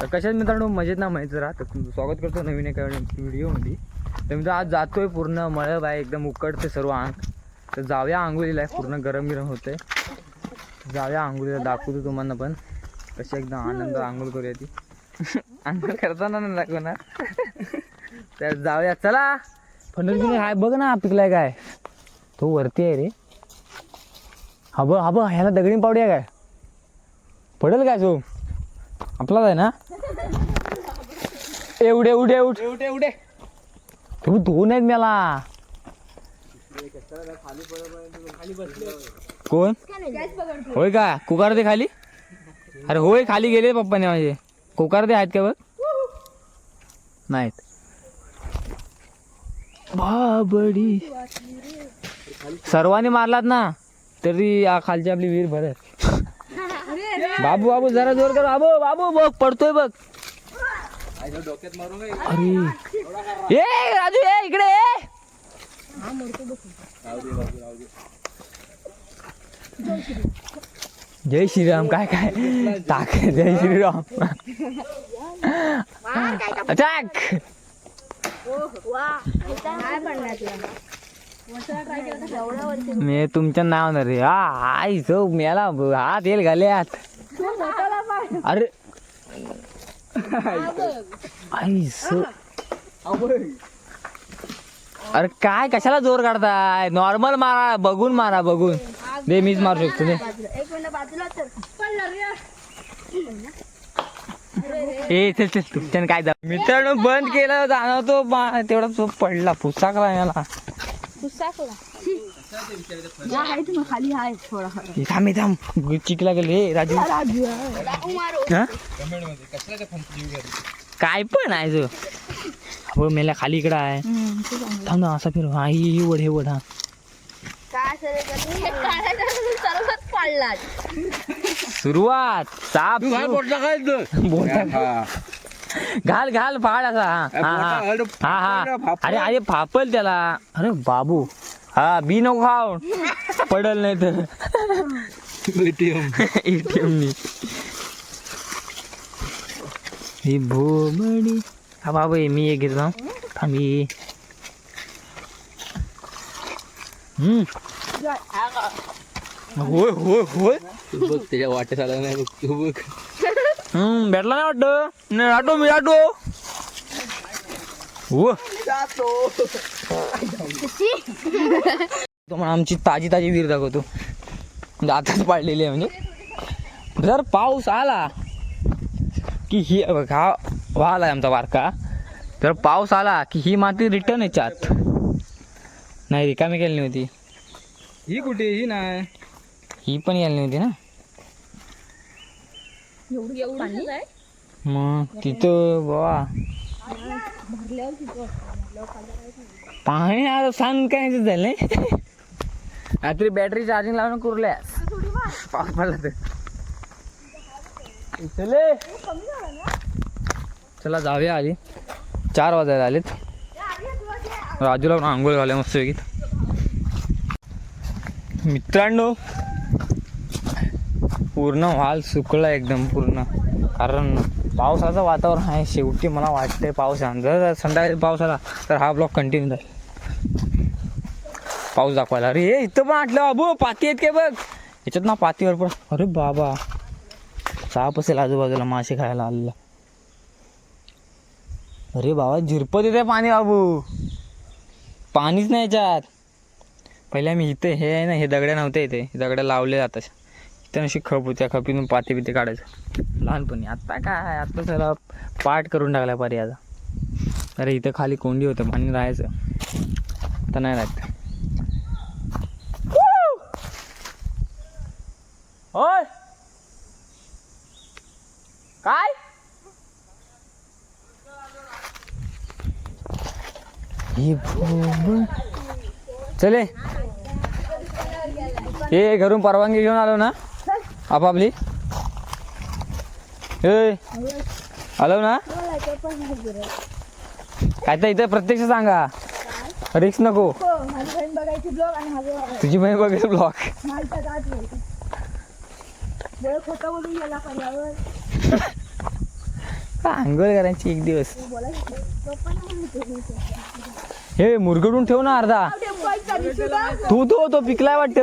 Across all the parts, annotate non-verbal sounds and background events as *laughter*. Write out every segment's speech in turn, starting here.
तर कशात मित्रांनो मजेत ना माहीत राहा तर तुमचं स्वागत करतो नवीन एका व्हिडिओमध्ये. तर मित्र आज जातोय पूर्ण मळब आहे एकदम उकडते सर्व अंग तर जाऊया आंघोळीला आहे पूर्ण गरम गरम होते जाऊया आंघोळीला दाखवतो तुम्हाला पण. कशी एकदम आनंद आंघोळ करूया ती. आंघोळ करताना नाही दाखवणार. तर जाऊया. चला. फंडर हाय बघ ना पिकलाय काय. तो वरती आहे रे. हा बघ हा बघ ह्याला दगडी पावडी आहे काय. पडेल काय सो आपलाच आहे ना? एवढे एवढे एवढे. एवढे एवढे. तू दोन आहेत मला. कोण? होय का? कुकार दे खाली. अरे होय खाली गेले पप्पाने माझे. कुकार दे आहेत का बघ? नाहीत. बाबडी. सर्वांनी मारलात ना तरी खालची आपली विहीर भरत बाबू बाबू जरा जोर कर. बाबू बाबू बघ पडतोय बघ. अरे. ए राजू ए इकडे. जय श्रीराम काय काय? टाक. जय श्रीराम. अटॅक मी तुमच्या नाव ना रे. आय आई चौक मेला तेल येईल आत अरे. आई सो अरे काय कशाला जोर काढताय? नॉर्मल मारा बघून मारा बघून. दे मीच मारू शकतो दे. ए चल चल तुमच्यानं काय मित्रांनो बंद केलं जाणवतो तेवढा तो पडला पुसाकला याला. या आहे तुम्ही खाली आहे थोडा. हे थांब थांब. चिकला गेले राजू? काय पण आहे जो. हो मेला खाली इकडं आहे. थांब ना असा फिर. हा ही वड हे वड हा. काय सर्वात पाडला सुरुवात. साप बोटा घाल घाल फाड असा. हा हा हा. हा हा. अरे अरे फापल त्याला. अरे बाबू. हा बी नको खाव पडल नाही तर. एटीएम नी. ही भोबडी हा बाबा हे मी एक घेतो थांबी हम्म. होय होय होय. बघ त्याच्या वाटेत आला नाही बघ तू बघ. हम्म भेटला नाही वाटतं. नाही आटो मी आटो हो तुम्हाला आमची ताजी ताजी विहीर दाखवतो. म्हणजे आताच पाडलेली आहे म्हणजे. जर पाऊस आला की ही बघ, हा वाल आहे आमचा बारका जर पाऊस आला की ही माती रिटर्न याच्यात. नाही रिकामी केली नव्हती. ही कुठे ही नाही. ही पण यायला नव्हती ना? मग तिथं बाबा पाणी आता सांग काय झालं रात्री बॅटरी चार्जिंग लावून कुरल्यास पाऊस पडला तर. चले. चला जाऊया आधी. चार वाजायला आलेत. राजूला पण आंघोळ घाल्या मस्त वेगळी मित्रांनो पूर्ण व्हाल सुकला एकदम पूर्ण. कारण पावसाचं वातावरण आहे शेवटी मला वाटतंय पाऊस जर संध्याकाळी पाऊस आला तर हा ब्लॉक कंटिन्यू राहील पाऊस दाखवायला. अरे हे इथं पण आटलं बाबू पाती आहेत काय बघ. याच्यात ना पातीवर पण अरे बाबा. साप असेल आजूबाजूला मासे खायला आलेला. अरे बाबा झिरपत येते पाणी बाबू पाणीच नाही याच्यात. पहिले आम्ही इथे हे आहे ना हे दगड्या नव्हते इथे. दगड्या लावले जातात. अशी खप होत्या खपीतून पाते बिते काढायचं. लहानपणी. आत्ता काय? आत्ता सगळं पाठ करून टाकला पर्याचा अरे इथं खाली कोंडी होतं पाणी राहायचं. तर नाही राहत. होय काय? चले हे घरून परवानगी घेऊन आलो ना? आपापली? ए आलो ना? काय तर इथं प्रत्यक्ष सांगा. रिक्स नको. बहीण बघायची ब्लॉग तुझी बहीण बघेल ब्लॉग. माझं करायची एक दिवस? हे मुरगडून ठेव ना अर्धा. तू तो तो पिकलाय वाटत.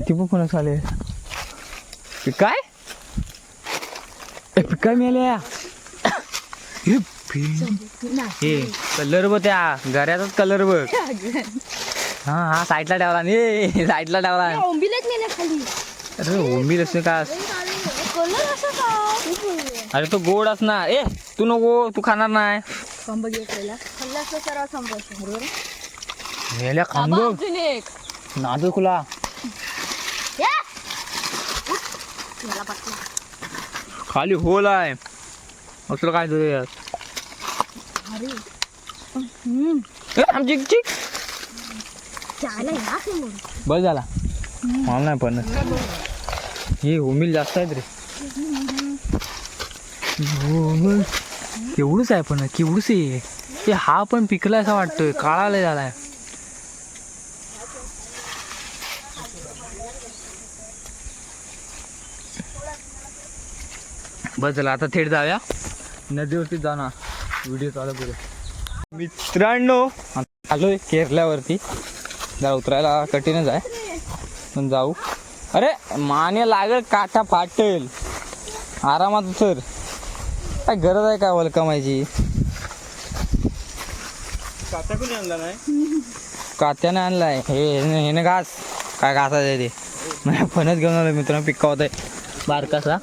किती पण फणस आले पिकाय ए, पिकाय मिळाल्या हे कलर बघ त्या घराचाच कलर बघ. हा हा साईडला ठेवला नाही साईडला ठेवला. अरे ओंबील असं का? अरे तो गोड असणार ए तू नको तू खाणार नाही. मेल्या खांब. अजून एक. नादू खुला. मला पटलं खाली होल आहे. असलं काय तुझे हम्म. आमची चिक बस झाला. मला नाही पण. हे होमिल जास्त आहेत रे. केवढूच आहे पण केवढूच आहे. ते हा पण पिकलाय असं वाटतोय. काळा लय झालाय. बस झालं आता थेट जाऊया. नदीवरती जाणार. व्हिडिओ चालू करू. मित्रांनो आता आलोय केरल्यावरती. जरा उतरायला कठीणच आहे पण जाऊ. अरे माने लागल काटा फाटेल. आरामात उतर. काय गरज आहे का वलकमायची काटा कोणी आणला नाही? कात्याने आणलाय. हे हे- हेने घास. काय घासायचं आहे ते? नाही *laughs* फणस घेऊन आलो मित्रांनो पिक्का होत आहे बारकासा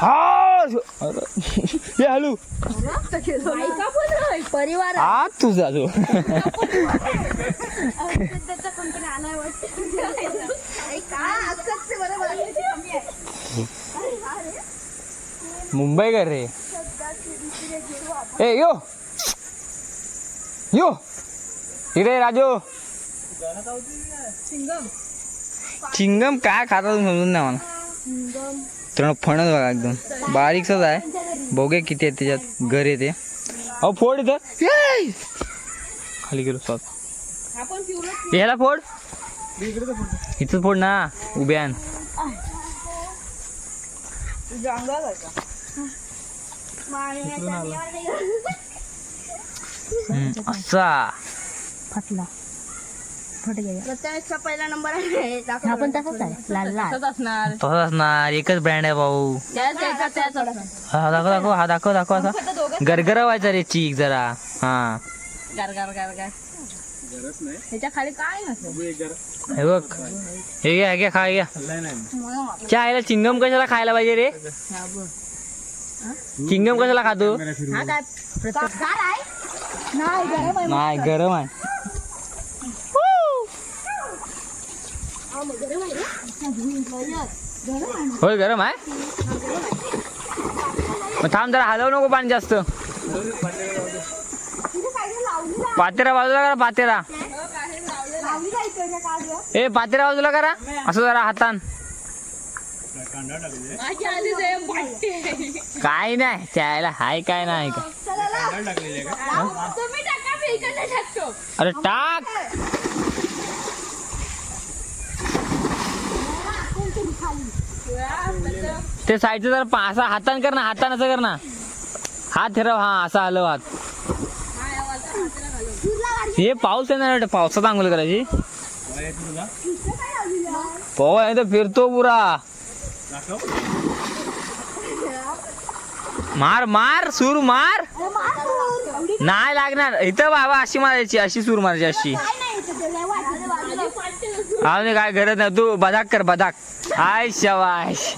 हा अरे. *laughs* हॅलो परिवार आ तुझा जो मुंबई कर रे. ए यो. यो. इकडे राजू. चिंगम काय खाता तुम्ही समजून नाही मला. तर फणस बघा एकदम. बारीकसाच आहे. बघूया किती आहे त्याच्यात. घर येते अहो फोड इथं. खाली गेलो स्वत याला फोड. इथं फोड ना. उभ्यान असा. फाटला. फट गेला प्रथमेशचा पहिला नंबर आहे. हा पण तसाच आहे. लाल लाल. तसंच असणार. एकच ब्रँड आहे भाऊ. हा दाखव दाखव. हा दाखव दाखव असा. गरगरा व्हायचा रे चीक जरा. हा. त्याच्याखाली काय नसेल हे बघ. हे घ्या हे घ्या खा हे घ्या. च्या आईला चिंगम कशाला खायला पाहिजे रे? चिंगम कशाला खातो? हा काय? प्रत्येक आहे? नाही गरम आहे. नाही गरम आहे. होय गरम आहे? थांब जरा हलव नको पाणी जास्त. पातेरा बाजूला करा पातेरा. ए पातेरा बाजूला करा. असं जरा हातान. काय नाही त्याला हाय काय नाही. का अरे टाक. ते साईडचं जरा पा- असा हातान कर ना हातान असं कर ना. हात फिरव हा असा आलो हात. हे पाऊस आहे ना पावसात आंघोळ करायची. पवा आहे तर फिरतो पुरा. मार मार सूर मार. नाही लागणार. इथं बाबा अशी मारायची अशी सूर मारायची अशी. आम्ही काय गरज नाही. तू बदाक कर बदाक. आय शवाश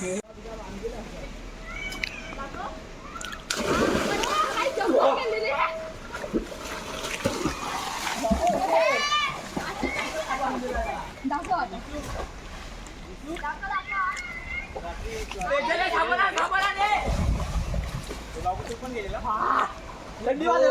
तू 你把这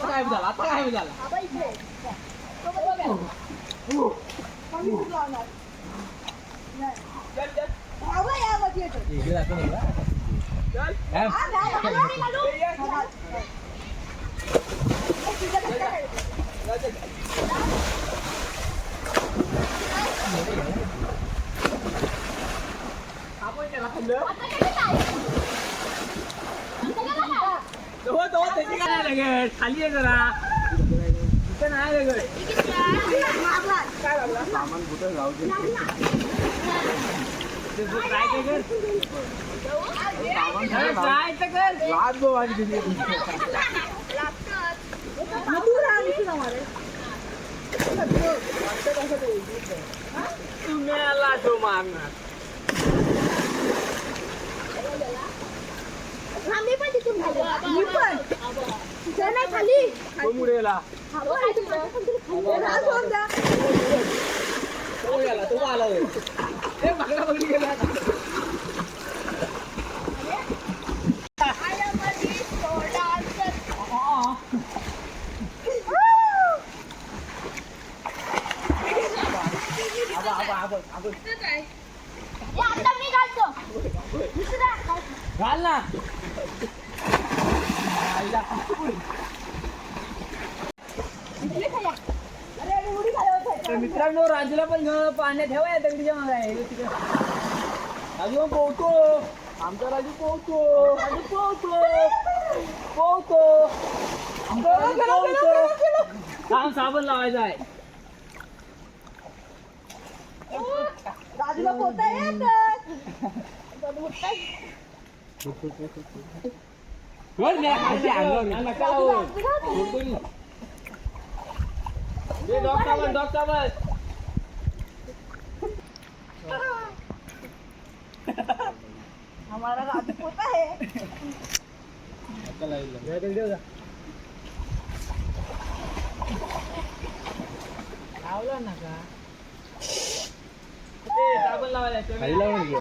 काय झालं आता काय झालं इकडे जातो ना चल. चल. तो तो त्याची काय नाही लगेच खाली आहे जरा इथं नाही लगेच सामान कुठं जाऊ दे ते तू काय ते कर अरे काय ते कर लाज गो माझी तिथे तुम्ही आला तो मारणार तो मुडेला तो गेला तो आला होय. ए, बघला बघली गेला आता. आबा, आबा, आबा, आबा. घाल ना आईला. तर मित्रांनो राजूला पण घेऊन पाण्यात ठेवा या दगडीच्या मागे आहे. हे तिकडे. राजू पोहतो आमचा राजू पोहतो राजू पोहतो पोहतो आमचा राजू पोहतो काम साबण लावायचा आहे वर न्या, खाली अंगावर न्या, नका लावू. पोहतो हमारा राजू पोता है। या दगडी जा. लावला ना का ते साबण लावायला